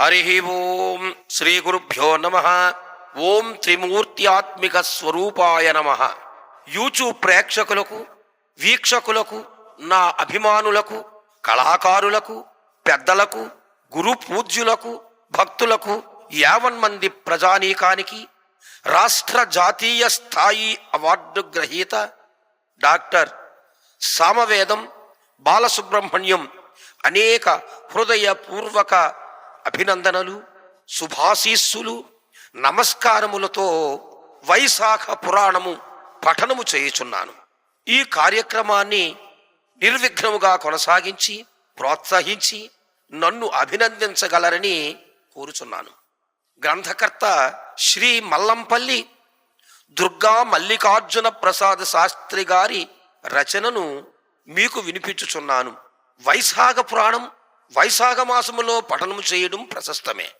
హరి ఓం శ్రీ గురుభ్యో నమ. ఓం త్రిమూర్త్యాత్మిక స్వరూపాయ నమ. యూట్యూబ్ ప్రేక్షకులకు వీక్షకులకు నా అభిమానులకు కళాకారులకు పెద్దలకు గురు పూజ్యులకు భక్తులకు యావన్ మంది ప్రజానీకానికి రాష్ట్ర జాతీయ స్థాయి అవార్డు గ్రహీత డాక్టర్ సామవేదం బాలసుబ్రహ్మణ్యం అనేక హృదయపూర్వక అభినందనలు శుభాశీస్సులు నమస్కారములతో వైశాఖ పురాణము పఠనము చేయుచున్నాను. ఈ కార్యక్రమాన్ని నిర్విఘ్నముగా కొనసాగించి ప్రోత్సహించి నన్ను అభినందించగలరని కోరుచున్నాను. గ్రంథకర్త శ్రీ మల్లంపల్లి దుర్గా మల్లికార్జున ప్రసాద్ శాస్త్రి గారి రచనను మీకు వినిపించుచున్నాను. వైశాఖ పురాణం వైశాఖ మాసములో పఠనము చేయడం ప్రశస్తమే.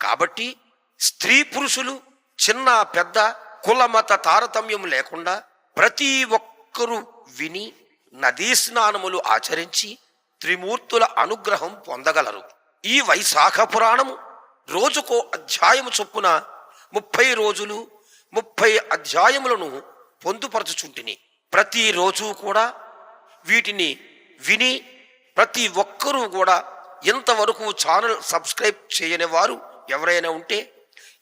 కాబట్టి స్త్రీ పురుషులు చిన్న పెద్ద కులమత తారతమ్యం లేకుండా ప్రతి ఒక్కరూ విని నదీ స్నానములు ఆచరించి త్రిమూర్తుల అనుగ్రహం పొందగలరు. ఈ వైశాఖ పురాణము రోజుకో అధ్యాయము చొప్పున ముప్పై రోజులు ముప్పై అధ్యాయములను పొందుపరచుచుంటిని. ప్రతిరోజు కూడా వీటిని విని ప్రతి ఒక్కరూ కూడా ఇంతవరకు ఛానల్ సబ్స్క్రైబ్ చేయని వారు ఎవరైనా ఉంటే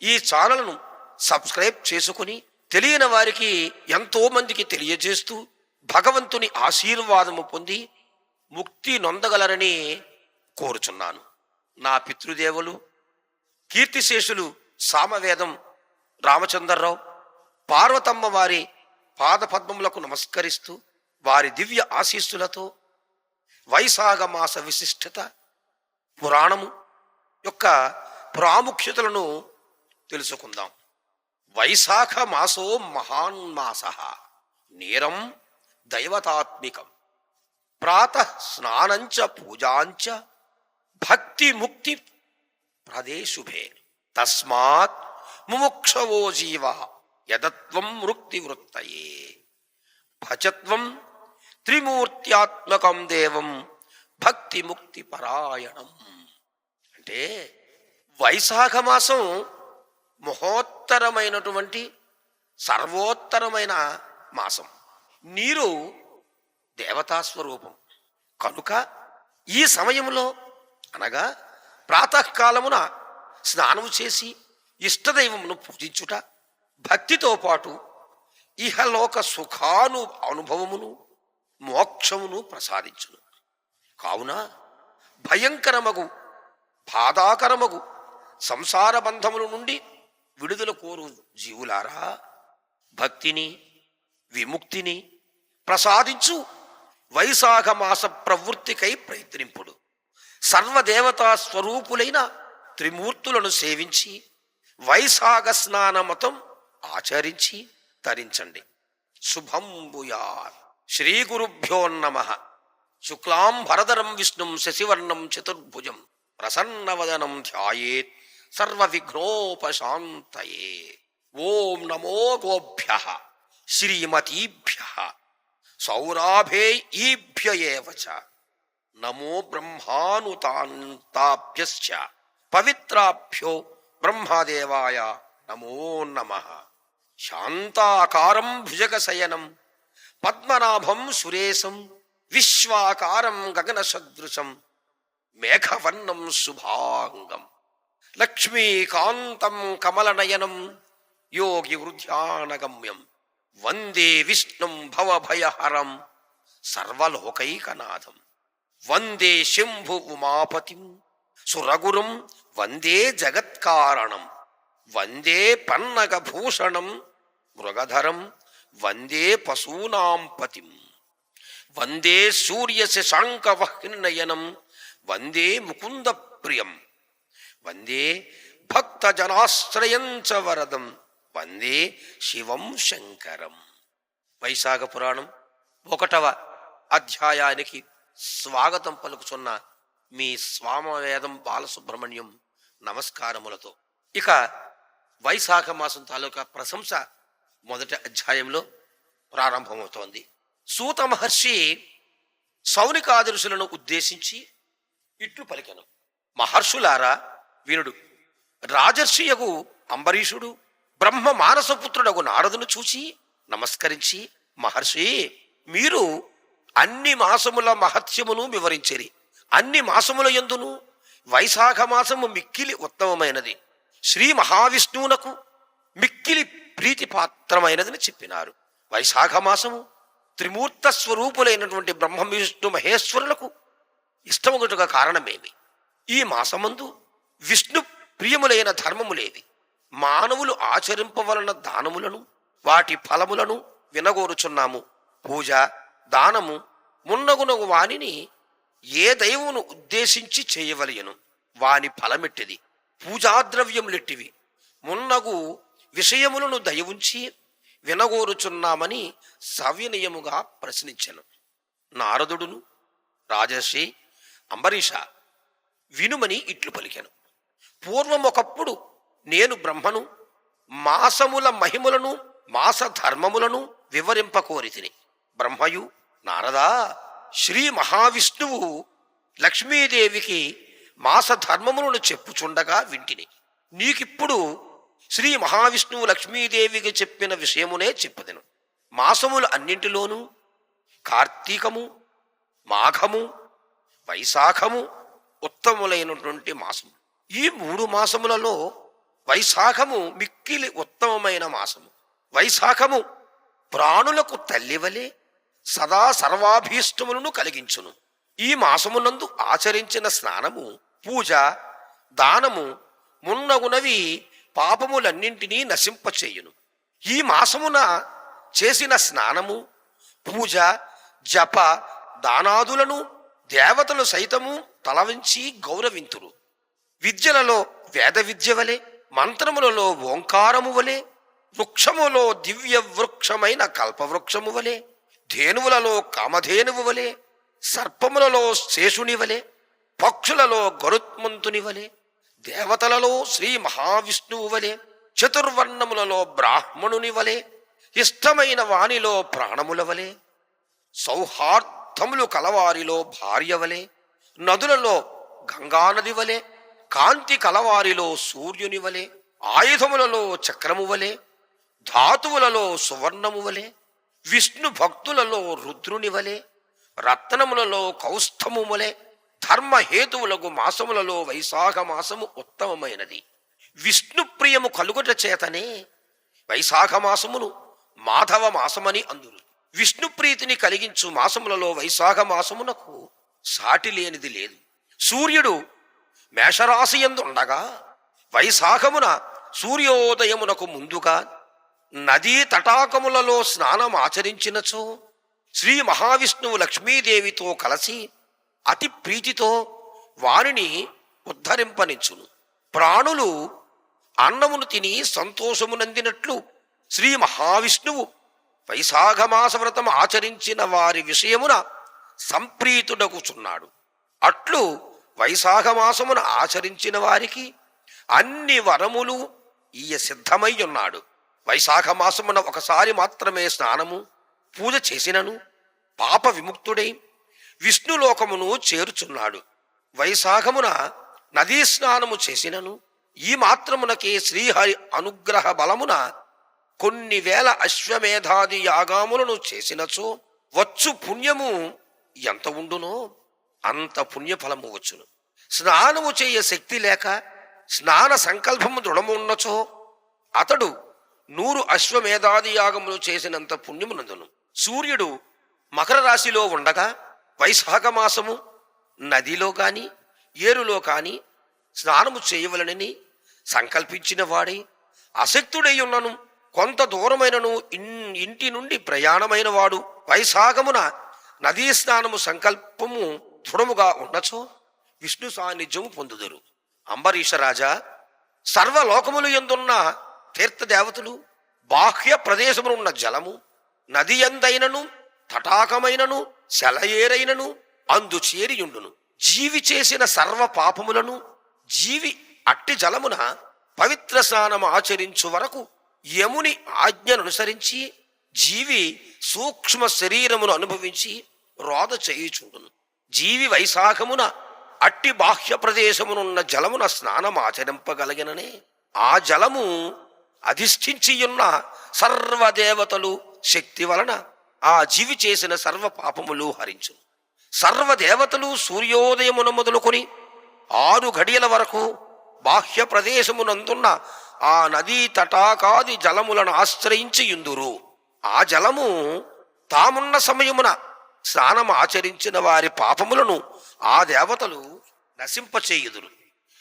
ఈ ఛానల్ను సబ్స్క్రైబ్ చేసుకుని తెలియని వారికి ఎంతోమందికి తెలియజేస్తూ భగవంతుని ఆశీర్వాదము పొంది ముక్తి నొందగలరని కోరుచున్నాను. నా పితృదేవులు కీర్తిశేషులు సామవేదం రామచంద్రరావు పార్వతమ్మ వారి పాదపద్మములకు నమస్కరిస్తూ వారి దివ్య ఆశీస్సులతో వైశాఖ మాస విశిష్టత పురాణము యొక్క ప్రాముఖ్యతలను తెలుసుకుందాం. వైశాఖ మాసో మహాన్ మాస నేరం దైవతాత్మికం. ప్రాత స్నానంచ పూజాంచ భక్తి ముక్తి ప్రదేశుభే తస్మాత్ ముముక్షవో జీవ యదత్వం వృత్తి వృత్తయే భజత్వం త్రిమూర్త్యాత్మకం దేవం భక్తి ముక్తి పరాయణం. అంటే వైశాఖ మాసం మహోత్తరమైనటువంటి సర్వోత్తరమైన మాసం. నీరు దేవతా స్వరూపం. కనుక ఈ సమయంలో అనగా ప్రాతకాలమున స్నానము చేసి ఇష్టదైవమును పూజించుట భక్తితో పాటు ఇహలోక సుఖాను అనుభవమును మోక్షమును ప్రసాదించును. కావున భయంకరమగు బాధాకరమగు సంసార బంధముల నుండి విడుదల కోరు జీవులారా. భక్తిని విముక్తిని ప్రసాదించు వైశాఖ మాస ప్రవృత్తికై ప్రయత్నింపుడు. సర్వదేవతా స్వరూపులైన త్రిమూర్తులను సేవించి వైశాఖ స్నానమతం ఆచరించి తరించండి. శుభం భూయాత్. శ్రీ గురుభ్యో నమ. శుక్లాం భరదరం విష్ణుం శశివర్ణం చతుర్భుజం ప్రసన్నవదనం ధ్యాయేత్ సర్వ విఘ్నోపశాంతయే ఓం నమో గోభ్య శ్రీమతీభ్య సౌరాభే ఈభ్య నమో బ్రహ్మానుతాంతాభ్యశ్చ. పవిత్రాభ్యో బ్రహ్మదేవాయ నమో నమ. శాంతాకారం భుజగశయనం పద్మనాభం సురేశం విశ్వాకారం గగన సదృశం మేఘవర్ణం శుభాంగం. లక్ష్మీకాంతం కమలనయనం యోగి వృధ్యానగమ్యం వందే విష్ణుం భవభయహరం సర్వలోకైకనాథం. వందే శంభు ఉమాపతిం సురగురుం వందే జగత్కారణం వందే పన్నగభూషణం మృగధరం వందే పశూనాం పతిం వందే సూర్య శశాంకవహ్నయనం వందే ముకుంద ప్రియం వందే భక్త జనాశ్రయంచ వరదం వందే శివం శంకరం వైశాఖ పురాణం ఒకటవ అధ్యాయానికి స్వాగతం పలుకుచున్న మీ స్వామవేదం బాలసుబ్రహ్మణ్యం నమస్కారములతో ఇక వైశాఖ మాసం తాలూకా ప్రశంస మొదటి అధ్యాయంలో ప్రారంభమవుతోంది సూత మహర్షి సౌనికాదర్శులను ఉద్దేశించి ఇట్లు పలికెను. మహర్షులారా వీరుడు రాజర్షియగు అంబరీషుడు బ్రహ్మ మానసపుత్రుడగు నారదును చూచి నమస్కరించి మహర్షి మీరు అన్ని మాసముల మహత్యమును వివరించిరి. అన్ని మాసముల ఎందును వైశాఖ మాసము మిక్కిలి ఉత్తమమైనది. శ్రీ మహావిష్ణువునకు మిక్కిలి ప్రీతిపాత్రమైనదని చెప్పినారు. వైశాఖ మాసము త్రిమూర్త స్వరూపులైనటువంటి బ్రహ్మ విష్ణు మహేశ్వరులకు ఇష్టమగుటగా కారణమేమి? ఈ మాసమందు విష్ణు ప్రియములైన ధర్మములేవి. మానవులు ఆచరింపవలన దానములను వాటి ఫలములను వినగోరుచున్నాము. పూజ దానము మున్నగునగు వానిని ఏ దైవమును ఉద్దేశించి చేయవలయను? వాని ఫలమెట్టిది. పూజాద్రవ్యములెట్టివి. మున్నగు విషయములను దయవుంచి వినగోరుచున్నామని సవినయముగా ప్రశ్నించాను. నారదుడును రాజర్షి అంబరీష వినుమని ఇట్లు పలికెను. పూర్వం ఒకప్పుడు నేను బ్రహ్మను మాసముల మహిమలను మాస ధర్మములను వివరింపకోరితిని. బ్రహ్మయు నారదా శ్రీ మహావిష్ణువు లక్ష్మీదేవికి మాస ధర్మములను చెప్పుచుండగా వింటిని. నీకిప్పుడు శ్రీ మహావిష్ణువు లక్ష్మీదేవికి చెప్పిన విషయమునే చెప్పదను. మాసములు అన్నింటిలోనూ కార్తీకము మాఘము వైశాఖము ఉత్తములైనటువంటి మాసము. ఈ మూడు మాసములలో వైశాఖము మిక్కిలి ఉత్తమమైన మాసము. వైశాఖము ప్రాణులకు తల్లివలే సదా సర్వాభీష్టములను కలిగించును. ఈ మాసమునందు ఆచరించిన స్నానము పూజ దానము మున్నగునవి పాపములన్నింటినీ నశింపచేయును. ఈ మాసమున చేసిన స్నానము పూజ జప దానాదులను దేవతలు సైతము తలవించి గౌరవింతురు. విద్యలలో వేద విద్య వలె మంత్రములలో ఓంకారము వలె వృక్షములో దివ్య వృక్షమైన కల్పవృక్షము వలె ధేనువులలో కామధేనువు వలె సర్పములలో శేషుని వలె పక్షులలో గరుత్మంతుని వలె దేవతలలో శ్రీ మహావిష్ణువు వలె చతుర్వర్ణములలో బ్రాహ్మణుని వలె ఇష్టమైన వానిలో ప్రాణముల వలె సౌహార్దములు కలవారిలో భార్య వలె నదులలో గంగానది వలె కాంతి కలవారిలో సూర్యుని వలె ఆయుధములలో చక్రము వలె ధాతువులలో సువర్ణము వలె విష్ణు భక్తులలో రుద్రుని వలె రత్నములలో కౌస్తము వలె ధర్మహేతువులకు మాసములలో వైశాఖ మాసము ఉత్తమమైనది. విష్ణుప్రియము కలుగుట చేతనే వైశాఖ మాసమును మాధవ మాసమని అందురు. విష్ణుప్రీతిని కలిగించు మాసములలో వైశాఖ మాసమునకు సాటి లేనిది లేదు. సూర్యుడు మేషరాశి యందు ఉండగా వైశాఖమున సూర్యోదయమునకు ముందుగా నదీ తటాకములలో స్నానం ఆచరించినచో శ్రీ మహావిష్ణువు లక్ష్మీదేవితో కలిసి అతి ప్రీతితో వారిని ఉద్ధరింపనించును ప్రాణులు అన్నమును తిని సంతోషమునందినట్లు శ్రీ మహావిష్ణువు వైశాఖమాస వ్రతం ఆచరించిన వారి విషయమున సంప్రీతుడకుచున్నాడు అట్లు వైశాఖమాసమును ఆచరించిన వారికి అన్ని వరములు ఈయ సిద్ధమై ఉన్నాడు వైశాఖమాసమున ఒకసారి మాత్రమే స్నానము పూజ చేసినను పాప విముక్తుడై విష్ణులోకమును చేరుచున్నాడు. వైశాఖమున నదీ స్నానము చేసినను. ఈ మాత్రమునకే శ్రీహరి అనుగ్రహ బలమున కొన్ని వేల అశ్వమేధాది యాగాములను చేసినచో వచ్చు పుణ్యము ఎంత ఉండునో అంత పుణ్యఫలము వచ్చును. స్నానము చేయ శక్తి లేక స్నాన సంకల్పము దృఢమున్నచో అతడు నూరు అశ్వమేధాది యాగములు చేసినంత పుణ్యమునందును సూర్యుడు మకర రాశిలో ఉండగా వైశాఖ మాసము నదిలో కాని ఏరులో కాని స్నానము చేయవలనని సంకల్పించిన వాడై అశక్తుడై ఉన్నను కొంత దూరమైనను ఇన్- ఇంటి నుండి ప్రయాణమైన వాడు వైశాఖమున నదీ స్నానము సంకల్పము దృఢముగా ఉండచో విష్ణు సాన్నిధ్యము పొందుదురు. అంబరీషరాజా సర్వలోకములు ఎందున్న తీర్థదేవతలు బాహ్య ప్రదేశమునున్న జలము నది ఎందైనను తటాకమైనను శలయేరైనను అందు చేరియుండును. జీవి చేసిన సర్వ పాపములను జీవి అట్టి జలమున పవిత్ర స్నానము ఆచరించు వరకు యముని ఆజ్ఞననుసరించి జీవి సూక్ష్మ శరీరమును అనుభవించి రోద చేయుచుండును. జీవి వైశాఖమున అట్టి బాహ్య ప్రదేశమునున్న జలమున స్నానమాచరింపగలిగిననే ఆ జలము అధిష్ఠించియున్న సర్వదేవతలు శక్తి వలన ఆ జీవి చేసిన సర్వ పాపములు హరించు సర్వదేవతలు సూర్యోదయమున మొదలుకొని ఆరు గడియల వరకు బాహ్య ప్రదేశమునందున్న ఆ నదీ తటాకాది జలములను ఆశ్రయించి యుందురు. ఆ జలము తామున్న సమయమున స్నానం ఆచరించిన వారి పాపములను ఆ దేవతలు నశింపచేయుదురు.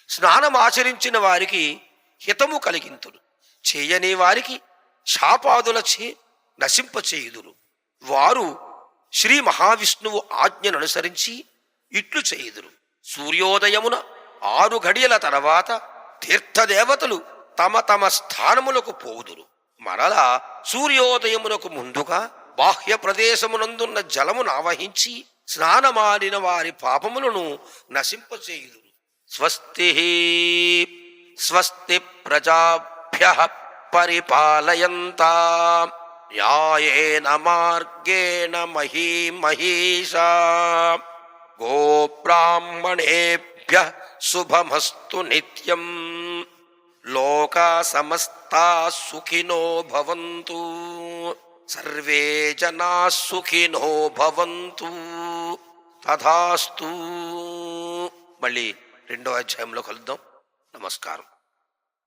స్నానం ఆచరించిన వారికి హితము కలిగింతురు. చేయని వారికి శాపాదులచే నశింపచేయుదురు. వారు శ్రీ మహావిష్ణువు ఆజ్ఞను అనుసరించి ఇట్లు చేయుదురు. సూర్యోదయమున ఆరు గడియల తర్వాత తీర్థదేవతలు తమ తమ స్థానములకు పోదురు మరలా సూర్యోదయమునకు ముందుగా బాహ్య ప్రదేశమునందున్న జలమును ఆవహించి స్నానమాడిన వారి పాపములను నశింపచేయుదురు. స్వస్తి స్వస్తి ప్రజాభ్య పరిపాలయంతా. న్యాయేన మార్గేణ మహీ మహీషా గోబ్రాహ్మణేభ్య శుభమస్తు నిత్యం లోకా సమస్తా సుఖినో భవంతు సర్వే జనా సుఖినో భవంతు తథాస్తు మళ్ళీ రెండో అధ్యాయంలో కలుద్దాం. నమస్కారం.